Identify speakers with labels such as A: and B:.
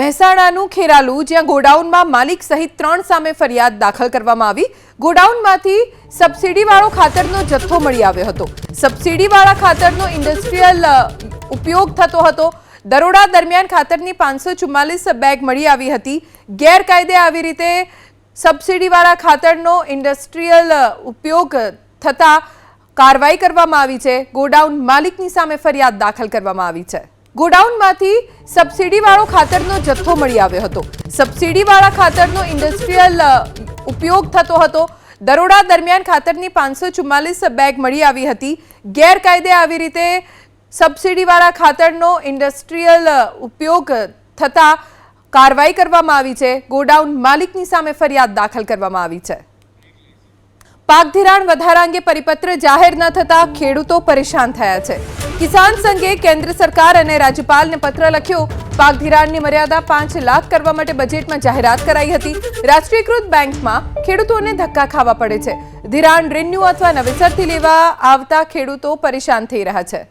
A: મહેસાણાનું ખેરાલુ, જ્યાં ગોડાઉનમાં માલિક સહિત ત્રણ સામે ફરિયાદ દાખલ કરવામાં આવી. ગોડાઉનમાંથી સબસિડીવાળો ખાતરનો જથ્થો મળી આવ્યો હતો. સબસિડીવાળા ખાતરનો ઇન્ડસ્ટ્રીયલ ઉપયોગ થતો હતો. દરોડા દરમિયાન ખાતરની પાંચસો ચુમ્માલીસ બેગ મળી આવી હતી. ગેરકાયદે આવી રીતે સબસિડીવાળા ખાતરનો ઇન્ડસ્ટ્રીયલ ઉપયોગ થતા કાર્યવાહી કરવામાં આવી છે. ગોડાઉન માલિકની સામે ફરિયાદ દાખલ કરવામાં આવી છે. ગોડાઉનમાંથી સબસિડીવાળો ખાતરનો જથ્થો મળી આવ્યો હતો. સબસિડીવાળા ખાતરનો ઇન્ડસ્ટ્રીયલ ઉપયોગ થતો હતો. દરોડા દરમિયાન ખાતરની પાંચસો ચુમ્માલીસ બેગ મળી આવી હતી. ગેરકાયદે આવી રીતે સબસિડીવાળા ખાતરનો ઇન્ડસ્ટ્રીયલ ઉપયોગ થતાં કાર્યવાહી કરવામાં આવી છે. ગોડાઉન માલિકની સામે ફરિયાદ દાખલ કરવામાં આવી છે. પાક ધિરાણ વધારા અંગે પરિપત્ર જાહેર ન થતા ખેડૂતો પરેશાન થયા છે. કિસાન સંઘે કેન્દ્ર સરકાર અને રાજ્યપાલને પત્ર લખ્યો પાક ધિરાણની મર્યાદા પાંચ લાખ કરવા માટે બજેટમાં જાહેરાત કરાઈ હતી. રાષ્ટ્રીયકૃત બેંકમાં ખેડૂતોને ધક્કા ખાવા પડે છે. ધિરાણ રિન્યુ અથવા નવેસરથી લેવા આવતા ખેડૂતો પરેશાન થઈ રહ્યા છે.